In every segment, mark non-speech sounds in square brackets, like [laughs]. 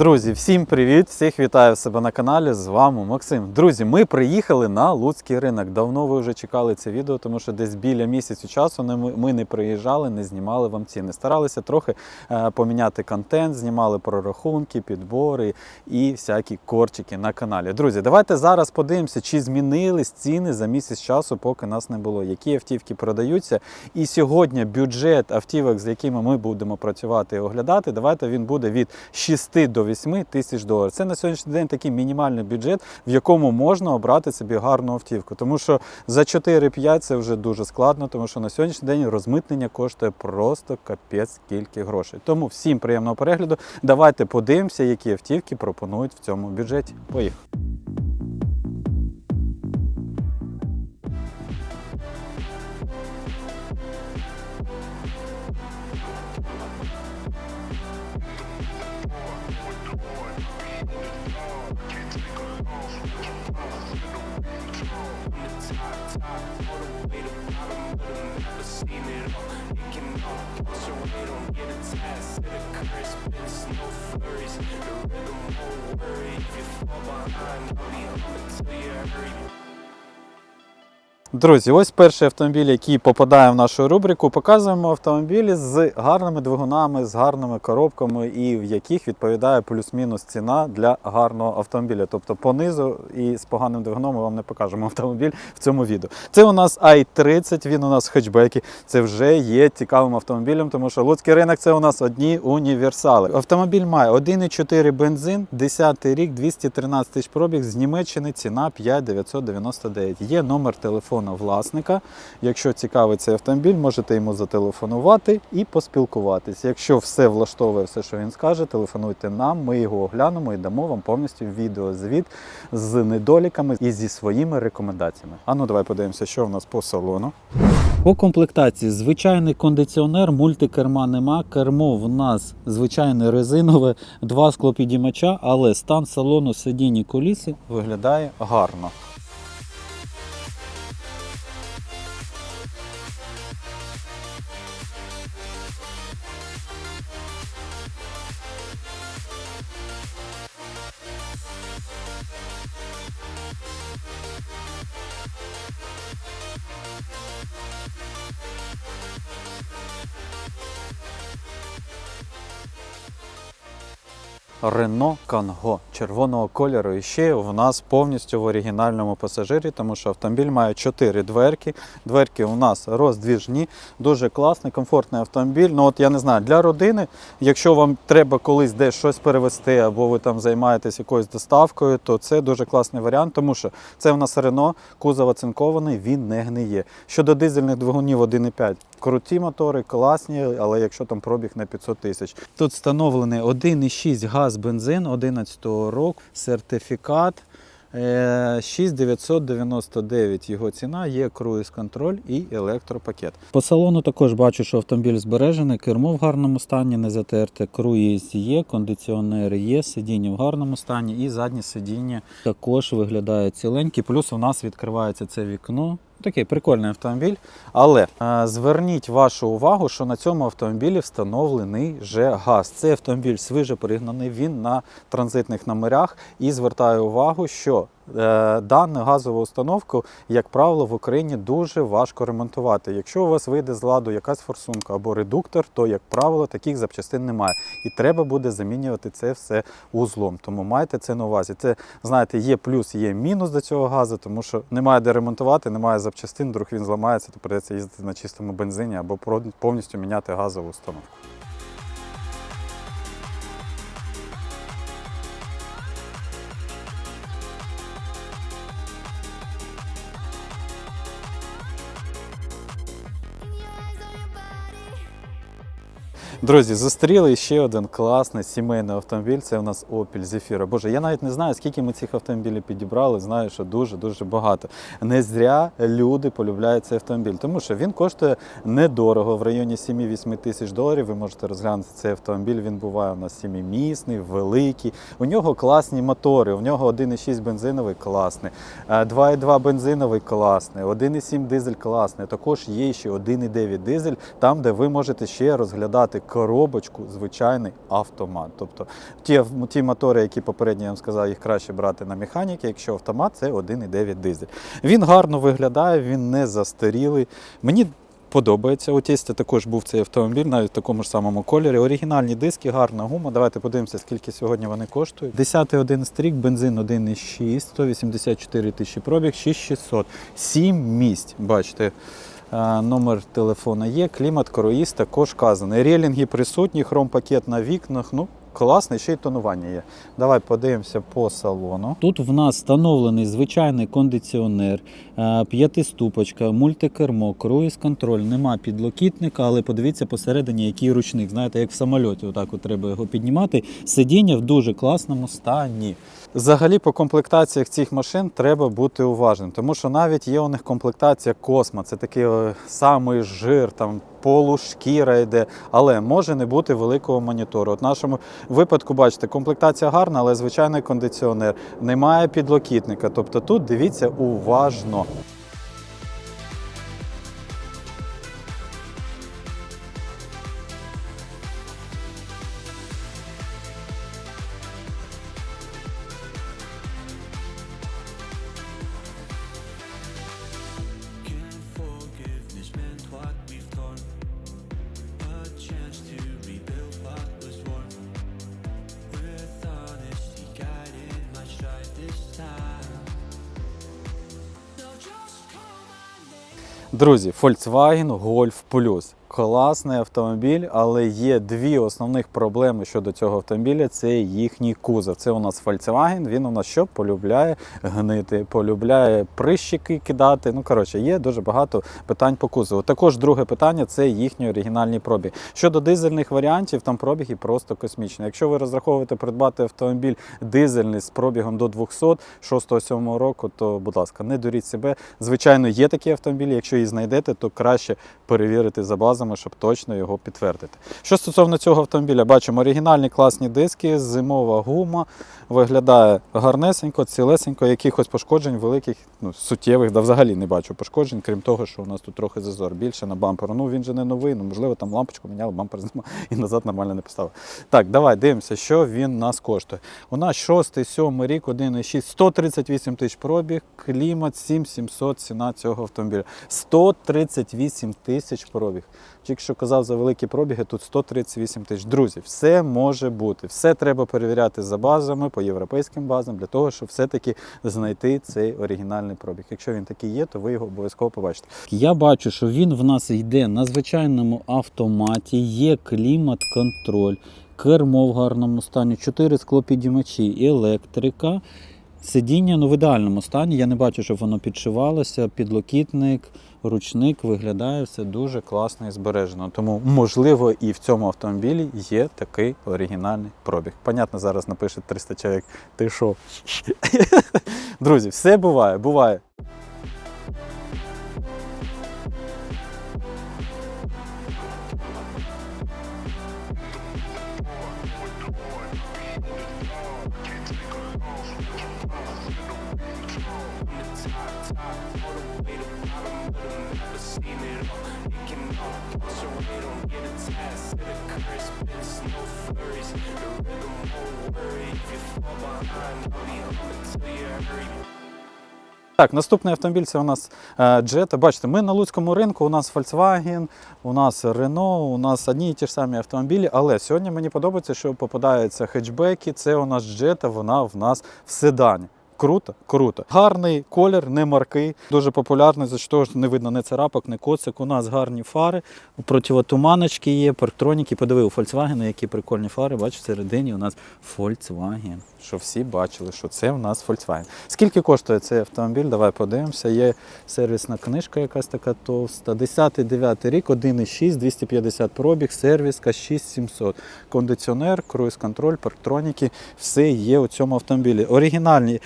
Друзі, всім привіт! Всіх вітаю себе на каналі. З вами Максим. Друзі, ми приїхали на Луцький ринок. Давно ви вже чекали це відео, тому що десь біля місяцю часу ми ми не приїжджали, не знімали вам ціни. Старалися трохи е, поміняти контент, знімали прорахунки, підбори і всякі корчики на каналі. Друзі, давайте зараз подивимося, чи змінились ціни за місяць часу, поки нас не було. Які автівки продаються. І сьогодні бюджет автівок, з якими ми будемо працювати і оглядати, давайте він буде від 6 до 8 тисяч доларів. Це на сьогоднішній день такий мінімальний бюджет, в якому можна обрати собі гарну автівку. Тому що за 4-5 це вже дуже складно, тому що на сьогоднішній день розмитнення коштує просто капець скільки грошей. Тому всім приємного перегляду. Давайте подивимося, які автівки пропонують в цьому бюджеті. Поїхали. way but i never seen it all. Don't get attached to the curse. Flurries, the rhythm won't worry. If you fall behind, I'll be until you. Друзі, ось перший автомобіль, який попадає в нашу рубрику. Показуємо автомобілі з гарними двигунами, з гарними коробками, і в яких відповідає плюс-мінус ціна для гарного автомобіля. Тобто понизу і з поганим двигуном ми вам не покажемо [laughs] автомобіль в цьому відео. Це у нас i30, він у нас в хетчбекі. Це вже є цікавим автомобілем, тому що Луцький ринок це у нас одні універсали. Автомобіль має 1,4 бензин, 10 рік, 213 тисяч пробіг з Німеччини, ціна 5999. Є номер телефону власника. Якщо цікавий цей автомобіль, можете йому зателефонувати і поспілкуватись. Якщо все влаштовує, все, що він скаже, телефонуйте нам, ми його оглянемо і дамо вам повністю відеозвіт з недоліками і зі своїми рекомендаціями. А ну давай подивимося, що в нас по салону. По комплектації звичайний кондиціонер, мультикерма нема. Кермо в нас звичайне резинове, два склопідіймача, але стан салону сидіння коліси виглядає гарно. Рено Канго червоного кольору. І ще в нас повністю в оригінальному пасажирі, тому що автомобіль має 4 дверки. Дверки у нас роздвіжні, дуже класний, комфортний автомобіль. Ну от я не знаю, для родини, якщо вам треба колись десь щось перевезти, або ви там займаєтесь якоюсь доставкою, то це дуже класний варіант, тому що це в нас Рено, кузов оцинкований, він не гниє. Щодо дизельних двигунів 1,5. Круті мотори, класні, але якщо там пробіг на 500 тисяч. Тут встановлений 1,6 газ бензин 11 року, сертифікат. е, 6999 його ціна, є круїз-контроль і електропакет. По салону також бачу, що автомобіль збережений, кермо в гарному стані, не затерте, круїз є, кондиціонер є, сидіння в гарному стані і заднє сидіння також виглядає ціленькі. Плюс у нас відкривається це вікно. Такий прикольний автомобіль. Але е, зверніть вашу увагу, що на цьому автомобілі встановлений вже газ. Цей автомобіль свіже пригнаний, він на транзитних номерах. І звертаю увагу, що дану газову установку, як правило, в Україні дуже важко ремонтувати. Якщо у вас вийде з ладу якась форсунка або редуктор, то, як правило, таких запчастин немає. І треба буде замінювати це все узлом. Тому майте це на увазі. Це, знаєте, є плюс, є мінус до цього газу, тому що немає де ремонтувати, немає запчастин, вдруг він зламається, то придеться їздити на чистому бензині або повністю міняти газову установку. Друзі, зустріли ще один класний сімейний автомобіль. Це у нас Opel Zafira. Боже, я навіть не знаю, скільки ми цих автомобілів підібрали. Знаю, що дуже-дуже багато. Не зря люди полюбляють цей автомобіль, тому що він коштує недорого, в районі 7-8 тисяч доларів. Ви можете розглянути цей автомобіль. Він буває у нас сімімісний, великий. У нього класні мотори. У нього 1,6 бензиновий класний, е, 2,2 бензиновий класний, 1,7 дизель класний. Також є ще 1,9 дизель, там, де ви можете ще розглядати коробочку звичайний автомат. Тобто ті, ті мотори, які попередньо я вам сказав, їх краще брати на механіки, якщо автомат це 1,9 дизель. Він гарно виглядає, він не застарілий. Мені подобається. У тесті також був цей автомобіль, навіть в такому ж самому кольорі. Оригінальні диски, гарна гума. Давайте подивимося, скільки сьогодні вони коштують. 10 11 рік, бензин 1,6, 184 тисячі пробіг, 6600. 7 місць. Бачите. Е, Номер телефона є, клімат, круїз також вказаний. Релінги присутні, хром-пакет на вікнах. Ну, класний, ще й тонування є. Давай подивимося по салону. Тут в нас встановлений звичайний кондиціонер, е, п'ятиступочка, мультикермо, круїз контроль. Нема підлокітника, але подивіться посередині, який ручник. Знаєте, як в самольоті, отак от треба його піднімати. Сидіння в дуже класному стані. Взагалі, по комплектаціях цих машин треба бути уважним, тому що навіть є у них комплектація Космо, це такий самий жир, там полушкіра йде, але може не бути великого монітору. От в нашому випадку, бачите, комплектація гарна, але звичайний кондиціонер, немає підлокітника. Тобто тут дивіться уважно. Друзі, Volkswagen Golf Plus. Класний автомобіль, але є дві основних проблеми щодо цього автомобіля. Це їхній кузов. Це у нас Volkswagen, Він у нас що полюбляє гнити, полюбляє прищики кидати. Ну коротше, є дуже багато питань по кузову. Також друге питання це їхні оригінальні пробіги. Щодо дизельних варіантів, там пробіги просто космічні. Якщо ви розраховуєте придбати автомобіль дизельний з пробігом до 200 6-7 року, то будь ласка, не дуріть себе. Звичайно, є такі автомобілі. Якщо їх знайдете, то краще перевірити за базами, щоб точно його підтвердити. Що стосовно цього автомобіля, бачимо оригінальні класні диски, зимова гума, виглядає гарнесенько, цілесенько, якихось пошкоджень великих, ну, суттєвих, да взагалі не бачу пошкоджень, крім того, що у нас тут трохи зазор більше на бамперу. Ну він же не новий, ну можливо, там лампочку міняли, бампер [laughs] знімав і назад нормально не поставив. Так, давай дивимося, що він нас коштує. У нас 6-7 рік, 1,6, 138 тисяч пробіг, клімат 7700 ціна цього автомобіля. 138 тисяч пробіг. Тільки що казав за великі пробіги, тут 138 тисяч. Друзі, все може бути. Все треба перевіряти за базами, по європейським базам, для того, щоб все-таки знайти цей оригінальний пробіг. Якщо він такий є, то ви його обов'язково побачите. Я бачу, що він в нас йде на звичайному автоматі, є клімат-контроль, кермо в гарному стані, 4 склопідіймачі, електрика. Сидіння ну, в ідеальному стані. Я не бачу, щоб воно підшивалося. Підлокітник, ручник виглядає все дуже класно і збережено. Тому, можливо, і в цьому автомобілі є такий оригінальний пробіг. Понятно, зараз напише 300 чоловік. Ти що? [laughs] Друзі, все буває, буває. Так, наступний автомобіль це у нас е, Jetta. Бачите, ми на Луцькому ринку, у нас Volkswagen, у нас Renault, у нас одні і ті ж самі автомобілі. Але сьогодні мені подобається, що попадаються хетчбеки. Це у нас Jetta, вона в нас в седані. Круто, круто. Гарний колір, не маркий, дуже популярний, за що не видно ні царапок, ні коцик. У нас гарні фари, противотуманочки є, парктроніки. Подиви у Volkswagen, які прикольні фари. Бачиш, всередині у нас Volkswagen. Що всі бачили, що це у нас Volkswagen. Скільки коштує цей автомобіль? Давай подивимося. Є сервісна книжка, якась така товста. 10-9 рік, 1,6, 250 пробіг, сервіска 6700. Кондиціонер, круїз-контроль, парктроніки. Все є у цьому автомобілі. Оригінальні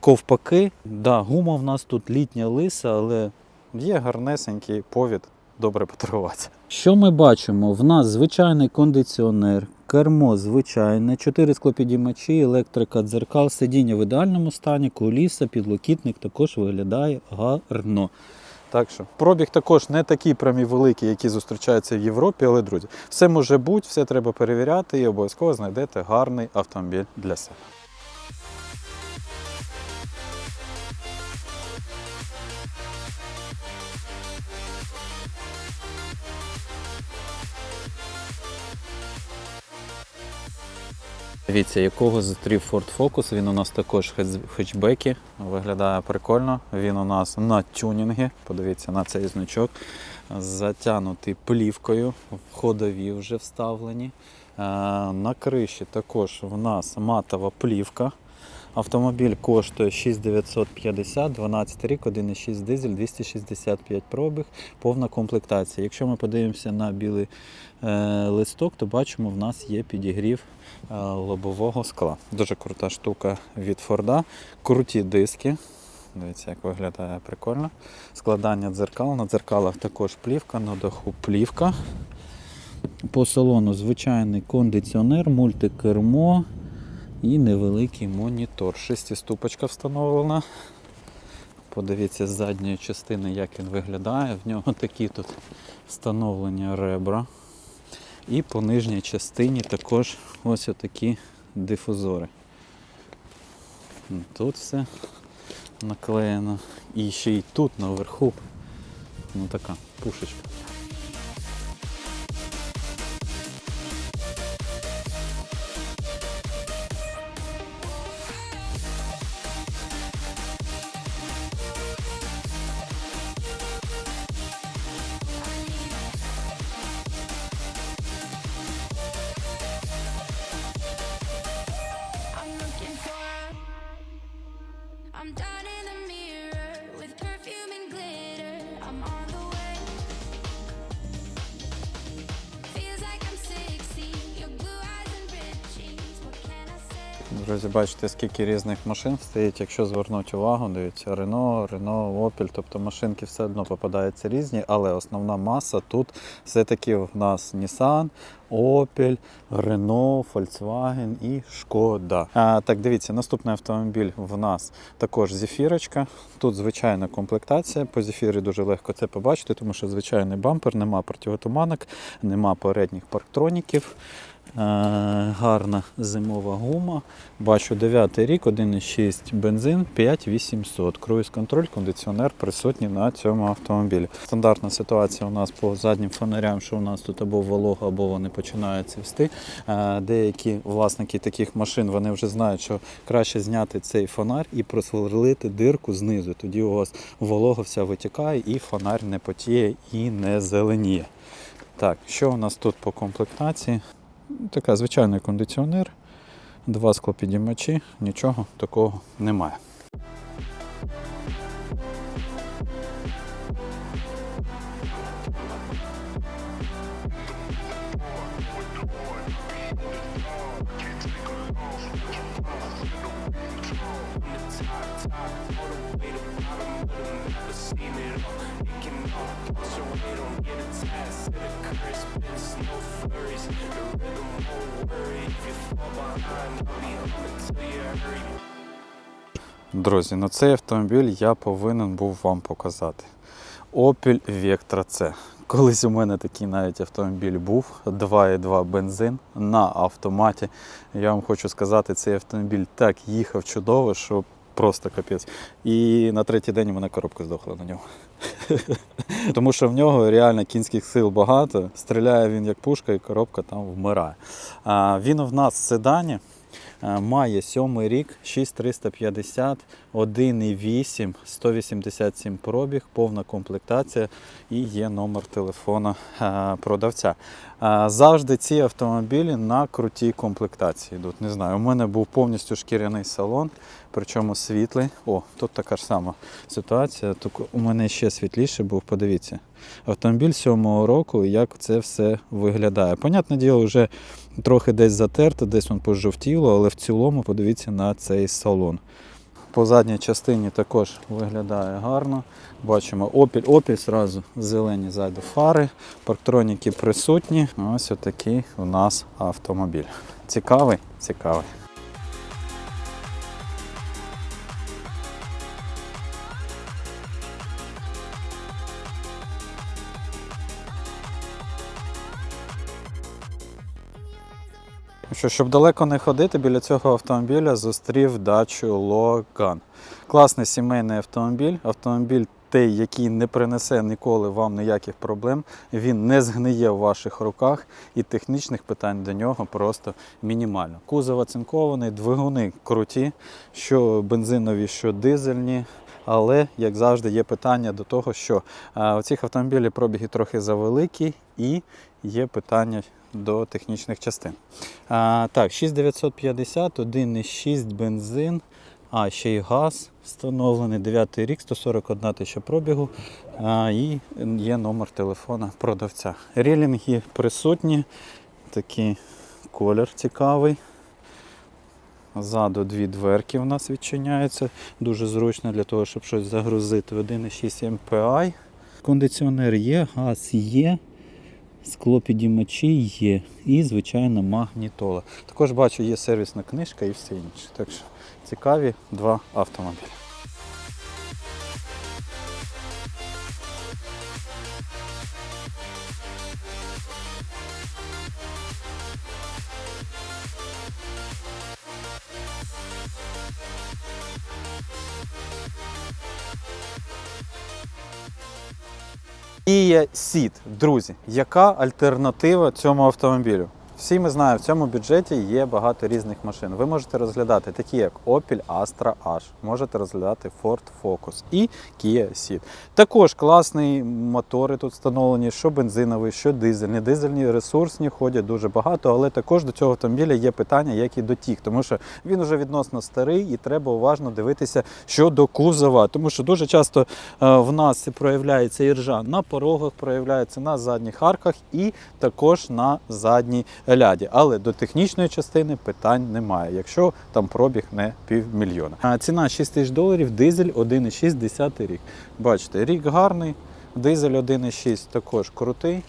ковпаки. Да, гума в нас тут літня лиса, але є гарнесенький повід. Добре поторгуватися. Що ми бачимо? В нас звичайний кондиціонер, кермо звичайне, 4 склопідіймачі, електрика, дзеркал, сидіння в ідеальному стані, куліса, підлокітник також виглядає гарно. Так що пробіг також не такий прям і великий, які зустрічаються в Європі, але друзі, все може бути, все треба перевіряти і обов'язково знайдете гарний автомобіль для себе. Дивіться, якого зустрів Ford Focus. Він у нас також хетчбекі. Виглядає прикольно. Він у нас на тюнінгі. Подивіться на цей значок. Затягнутий плівкою. Ходові вже вставлені. Е, На криші також в нас матова плівка. Автомобіль коштує 6950, 12 рік, 1,6 дизель, 265 пробіг, повна комплектація. Якщо ми подивимося на білий е, листок, то бачимо, в нас є підігрів е, лобового скла. Дуже крута штука від Форда. Круті диски. Дивіться, як виглядає прикольно. Складання дзеркал. На дзеркалах також плівка, на даху плівка. По салону звичайний кондиціонер, мультикермо і невеликий монітор. Шестиступочка встановлена. Подивіться з задньої частини, як він виглядає. В нього такі тут встановлені ребра. І по нижній частині також ось отакі дифузори. Тут все наклеєно. І ще й тут наверху. Ну така пушечка. Друзі, бачите, скільки різних машин стоїть. Якщо звернути увагу, дивіться, Рено, Рено, Opel, тобто машинки все одно попадаються різні, але основна маса тут все-таки в нас Nissan, Opel, Renault, Volkswagen і Шкода. Так, дивіться, наступний автомобіль в нас також зефірочка. Тут звичайна комплектація. По зефірі дуже легко це побачити, тому що звичайний бампер, нема противотуманок, нема передніх парктроніків. Е, гарна зимова гума. Бачу 9 рік, 1,6 бензин, 5800. Круїз контроль, кондиціонер присутній на цьому автомобілі. Стандартна ситуація у нас по заднім фонарям, що у нас тут або волога, або вони починають цвісти. Е, Деякі власники таких машин вони вже знають, що краще зняти цей фонар і просверлити дирку знизу. Тоді у вас волога вся витікає і фонар не потіє і не зеленіє. Так, що у нас тут по комплектації? Така звичайний кондиціонер, два склопідіймачі, нічого такого немає. Друзі, ну цей автомобіль я повинен був вам показати. Opel Vectra C. Колись у мене такий навіть автомобіль був 2,2 бензин на автоматі. Я вам хочу сказати, цей автомобіль так їхав чудово, що просто капець. І на третій день у мене коробка здохла на нього. [laughs] Тому що в нього реально кінських сил багато. Стріляє він як пушка, і коробка там вмирає. А, Він в нас в седані. Е, Має сьомий рік, 6350, 1,8, 187 пробіг, повна комплектація і є номер телефона е, продавця. Е, Завжди ці автомобілі на крутій комплектації йдуть. Не знаю, у мене був повністю шкіряний салон, причому світлий. О, тут така ж сама ситуація. Тільки у мене ще світліше був. Подивіться. Автомобіль сьомого року, як це все виглядає. Понятне діло, вже трохи десь затерто, десь він пожовтіло, але в цілому подивіться на цей салон. По задній частині також виглядає гарно. Бачимо Opel, Opel зразу зелені ззаду фари, парктроніки присутні. Ось отакий у нас автомобіль. Цікавий? Цікавий. Що, щоб далеко не ходити, біля цього автомобіля зустрів дачу Логан. Класний сімейний автомобіль. Автомобіль той, який не принесе ніколи вам ніяких проблем. Він не згниє в ваших руках і технічних питань до нього просто мінімально. Кузов оцинкований, двигуни круті, що бензинові, що дизельні. Але, як завжди, є питання до того, що у цих автомобілів пробіги трохи завеликі і є питання до технічних частин. А, так, 6950, 1,6 бензин, а ще й газ встановлений, 9 рік, 141 тисяча пробігу. А, і є номер телефона продавця. Рілінги присутні, такий колір цікавий. Ззаду дві дверки у нас відчиняються. Дуже зручно для того, щоб щось загрузити 1,6 MPI. Кондиціонер є, газ є, склопідіймачі є і, звичайно, магнітола. Також бачу, є сервісна книжка і все інше. Так що цікаві два автомобілі. Kia Ceed. Друзі, яка альтернатива цьому автомобілю? Всі ми знаємо, в цьому бюджеті є багато різних машин. Ви можете розглядати такі, як Opel Astra H, можете розглядати Ford Focus і Kia Ceed. Також класні мотори тут встановлені, що бензиновий, що дизельні. Дизельні ресурсні ходять дуже багато, але також до цього автомобіля є питання, як і до тих, тому що він вже відносно старий і треба уважно дивитися щодо кузова. Тому що дуже часто е, в нас проявляється іржа на порогах, проявляється на задніх арках і також на задній ляді. Але до технічної частини питань немає, якщо там пробіг не півмільйона. А ціна 6 тисяч доларів, дизель 1,6 рік. Бачите, рік гарний, дизель 1,6 також крутий.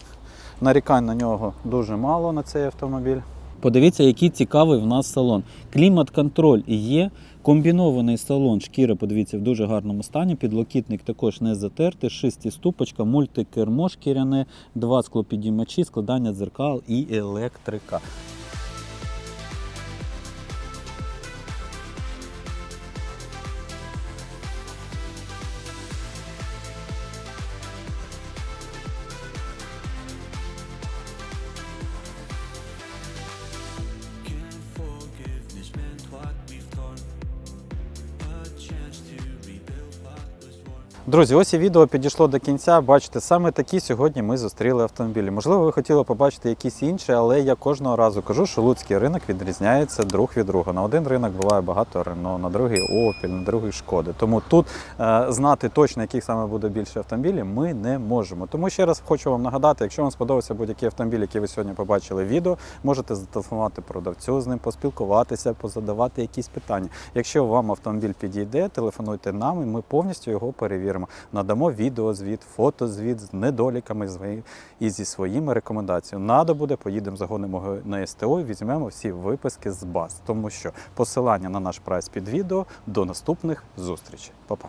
Нарікань на нього дуже мало на цей автомобіль. Подивіться, який цікавий в нас салон. Клімат-контроль є. Комбінований салон, шкіра, подивіться, в дуже гарному стані. Підлокітник також не затертий, шестиступочка, мультикермо шкіряне, два склопідіймачі, складання дзеркал і електрика. Друзі, ось і відео підійшло до кінця. Бачите, саме такі сьогодні ми зустріли автомобілі. Можливо, ви хотіли побачити якісь інші, але я кожного разу кажу, що луцький ринок відрізняється друг від друга. На один ринок буває багато Рено, на другий Opel, на другий Шкоди. Тому тут е, знати точно, яких саме буде більше автомобілів, ми не можемо. Тому ще раз хочу вам нагадати, якщо вам сподобався будь-який автомобіль, який ви сьогодні побачили в відео, можете зателефонувати продавцю з ним, поспілкуватися, позадавати якісь питання. Якщо вам автомобіль підійде, телефонуйте нам, і ми повністю його перевіримо. Надамо відеозвіт, фотозвіт з недоліками і зі своїми рекомендаціями. Надо буде, поїдемо, загонимо на СТО і візьмемо всі виписки з баз. Тому що посилання на наш прайс під відео. До наступних зустрічей. Па-па.